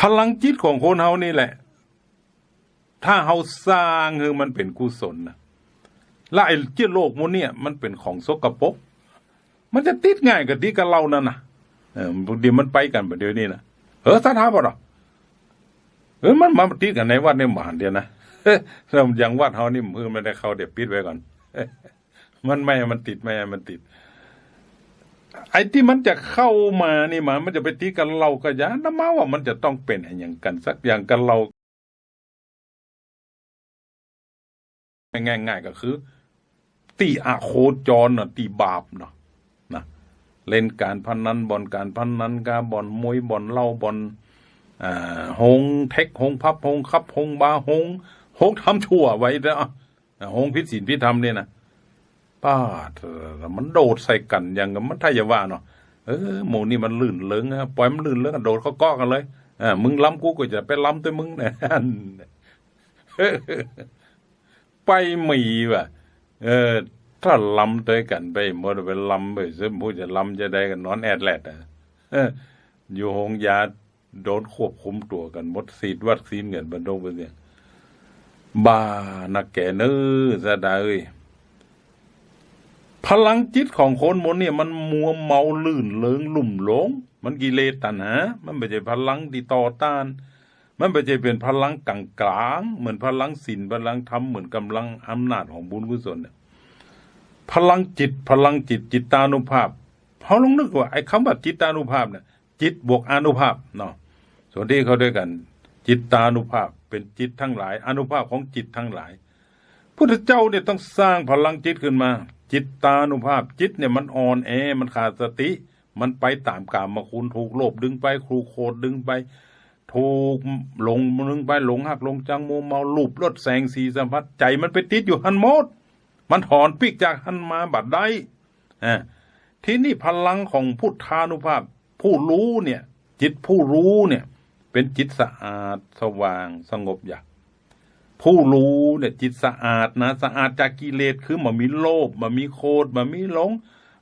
พลังจิตของคนเฮานี่แหละ ถ้าเฮาสร้างคือมันเป็นกุศลนะและไอ้เจ้าโลกมันเนี่ย มันเป็นของสกปรกมันจะติดง่ายกับที่กับเรานั่นนะเออพอดีมันไปกันประเดี๋ยวนี้นะเออสถาบ่หรอเออมันมาติดกันในวัดในหมานเดียวนะเริ่มอย่างวัดเฮานี่มือไม่ได้เข้าเดี๋ยวปิดไว้ก่อน มันไม่มันติดไม่มันติด ไอ้ที่มันจะเข้ามานี่มา มันจะไปตีกันเราก็ยาน้ำมาว่ามันจะต้องเป็นอย่างกันสักอย่างกันเราง่าย ๆ ก็คือ ตีอาโคจรนะตีบาปเนาะนะเล่นการพนันบอลการพนันกาบอลมวยบอลเล้าบอลอหงเทคหงพับหงคับหงบาหงหงทำชั่วไว้แล้วอะหงพิษศีลพิธรรมเนี่ยนะ ป้ามันโดดใส่กันอย่างกับมันถ้าอย่าว่าเนาะเออหมูนี่มันลื่นเลิงอะปล่อยมันลื่นเลิงอะโดดเขาก้อกันเลยอ่ามึงล้ำกูก็จะไปล้ำตัวมึงเนี่ยไปมีว่ะ เออ ถ้าล้ำด้วกันไปหมดไปล้ำไปซึ่งผู้จะล้ำจะได้กันนอนแอดแลดอะอยู่หงยาโดนควบคุมตัวกันหมดสีดวัคซีนเงินบรรดงไปเนี่ยบ้านักแก่เนื้อซะด้เอ้ย พลังจิตของคนมดเนี่ยมันมัวเมาลื่นเลิงลุ่มหลง มันกิเลสตัณหามันไม่ใช่พลังที่ต่อต้าน มันไม่ใช่เป็นพลังกลางกลางๆเหมือนพลังศีลพลังธรรมเหมือนกำลังอำนาจของบุญกุศลเนี่ยพลังจิตพลังจิตจิตตานุภาพเขาลองนึกว่าไอ้คำว่าจิตตานุภาพเนี่ยจิตบวกอนุภาพเนาะส่วนที่เขาด้วยกัน จิตตานุภาพเป็นจิตทั้งหลาย อนุภาพของจิตทั้งหลาย พุทธเจ้าเนี่ยต้องสร้างพลังจิตขึ้นมา จิตตานุภาพจิตเนี่ยมันอ่อนแอมันขาดสติ มันไปตามกามมาคุณถูกโลภดึงไปครูโคดดึงไป ถูกหลงดึงไปหลงหักหลงจังโมเมาลูบลดแสงสีสัมผัสใจมันไปติดอยู่หันโมดมันถอนปีกจากหันมาบัดได้อ่าที่นี่พลังของพุทธานุภาพ ผู้รู้เนี่ย จิตผู้รู้เนี่ย เป็นจิตสะอาดสว่างสงบอยาก ผู้รู้เนี่ยจิตสะอาดนะสะอาดจากกิเลสคือมันมีโลภมันมีโคดมันมีหลง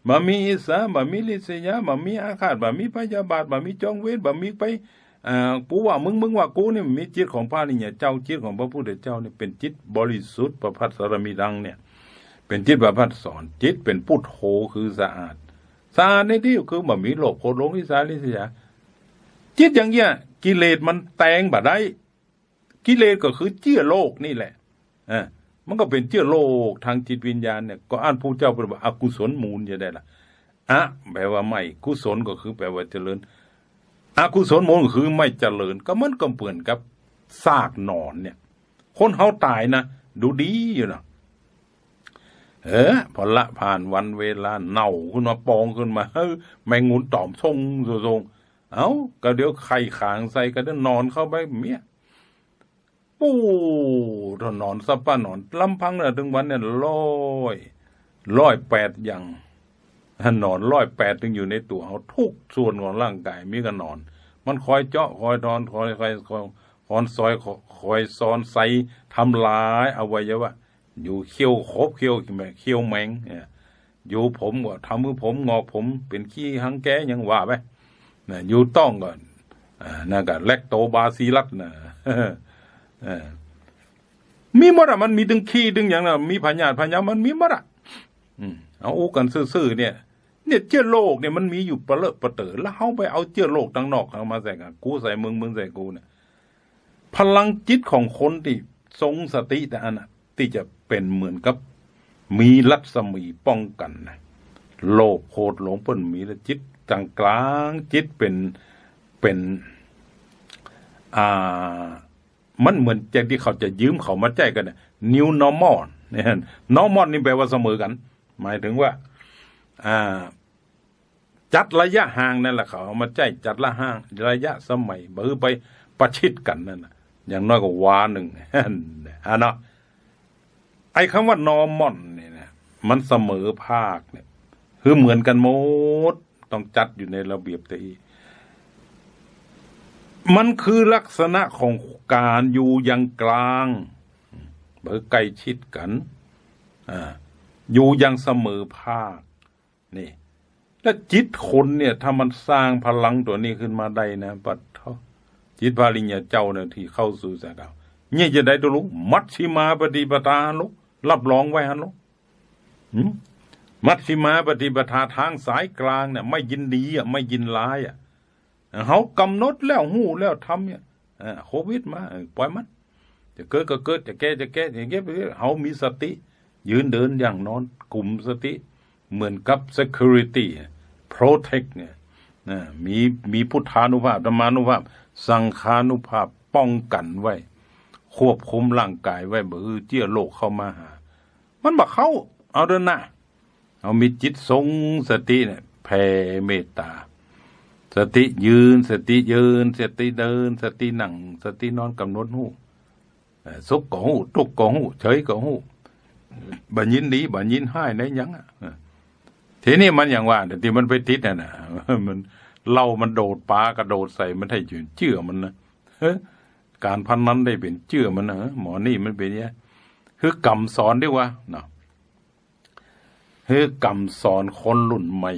มันมีอิสามันมีลิษยามันมีอาฆาตมันมีพยาบาทมันมีจองเวทมันมีไปอ่ากูว่ามึงมึงว่ากูนี่มันมีจิตของพระนี่เนี่ยเจ้าจิตของพระพุทธเจ้าเนี่ยเป็นจิตบริสุทธิ์ประพัสสรมิดังเนี่ย เป็นจิตประพัสสอนจิตเป็นพุทโธคือสะอาดสะอาดในที่คือมันมีโลภโคดหลงอิสาลิษยาจิตอย่างเงี้ยกิเลสมันแตงบ่ได้ กิเลสก็คือเจื้อโลกนี่แหละอ่ามันก็เป็นเจื้อโลกทางจิตวิญญาณเนี่ยก็อ่านผู้เจ้าเป็นว่าอกุศลมูลจะได้ละอะแปลว่าไม่กุศลก็คือแปลว่าเจริญอกุศลมูลก็คือไม่เจริญ ก็มันก็เปื่อนกับซากหนอนเนี่ย คนเฮาตายนะดูดีอยู่นะเออพอละผ่านวันเวลาเน่าขึ้นมาปองขึ้นมาเฮ้ยแมงมุนตอมทรงทรงเอ้าก็เดี๋ยวไข่ขางใส่ก็เดี๋ยวนอนเข้าไปเมีย ปู้ถนอนสับปะหนอนลำพังเนี่ยถึงวันเนี่ยร้อยร้อยแปดอย่างหนอนร้อยแปดถึงอยู่ในตัวเขาทุกส่วนของร่างกายมีกันนอน มันคอยเจาะคอยทอนคอยคอยคอยคอนซอยคอยซ้อนใส่ทำลายอวัยวะอยู่เขี้ยวครบเขี้ยวแม่เขี้ยวแมงเนี่ยอยู่ผมก็ทำมือผมงอกผมเป็นขี้หังแกยังว่าไปอยู่ต้องก่อนอ่านั่นก็แลคโตบาซิลัสนะ มีหมดอะมันมีดึงขี้ดึงอย่างน่ะมีพญาติพญามันมีหมดอะอืมเอาอู้กันซื่อๆเนี่ย เนี่ยเชื้อโรคเนี่ยมันมีอยู่ประเลอะประเตอแล้วเฮาไปเอาเชื้อโรคตั้งนอกเอามาใส่กันกูใส่มึงมึงใส่กูเนี่ยพลังจิตของคนที่ทรงสติแต่อันน่ะที่จะเป็นเหมือนกับ มีรัศมีป้องกันนะโลภโคตรหลงเปิ้นมีแล้วจิตกลางกลางๆจิตเป็นเป็น อ่า มันเหมือนจากที่เขาจะยืมเขามาใจกันเนี่ย new normal เนี่ย normal นี่แปลว่าเสมอกัน หมายถึงว่า อ่า จัดระยะห่างนั่นแหละเขาเอามาใจจัดละห่างระยะสมัยบือไปประชิดกันนั่นนะอย่างน้อยก็วาหนึ่งฮะเนาะไอ้คำว่า normal เนี่ยนะมันเสมอภาคเนี่ยคือเหมือนกันหมดต้องจัดอยู่ในระเบียบตี มันคือลักษณะของการอยู่อย่างกลางเบอใกล้ชิดกันออยู่อย่างเสมอภาค นี่แล้วจิตคนเนี่ย ถ้ามันสร้างพลังตัวนี้ขึ้นมาได้นะปัดเถาจิตปริญญาเจ้าเนี่ยที่เข้าสู่สากาวเนี่ยจะได้ตัวลูกมัชชิมาปฏิปทาลูกรับรองไว้ฮันลูกมมัชชิมาปฏิปทาทางสายกลางเนี่ย ไม่ยินดีอะไม่ยินร้ายอะ เขากำหนดแล้วหู้แล้วทำเนี่ยโควิดมาปล่อยมัน จะเกิดก็เกิดจะแก้จะแก้อย่างเงี้ยไปเขามีสติ ยืนเดินอย่างนอนกลุ่มสติ เหมือนกับ security protect เนี่ยนะมีมีพุทธานุภาพธรรมานุภาพ สังขานุภาพป้องกันไว้ ควบคุมร่างกายไว้เบ่คือเจี้ยโลกเข้ามาหา มันบ่เขาเอาเดินหน้าเอามีจิตทรงสติเนี่ยแผ่เมตตา สติยืน สติยืน สติเดิน สตินั่ง สตินอนกำหนดหูสุขก็หูทุกข์ก็หูเฉยก็หูบัญญินดีบัญญินให้ในยังอะทีนี้มันอย่างว่าแต่ที่มันไปติดน่ะนะมันเล่ามันโดดปลากระโดดใส่มันให้ยืนเชื่อมันนะเฮ้ยการพันนั้นได้เป็นเชื่อมันนะหมอนี่มันเป็นเนี่ยคือกรรมสอนด้วยว่าเนาะคือกรรมสอนคนรุ่นใหม่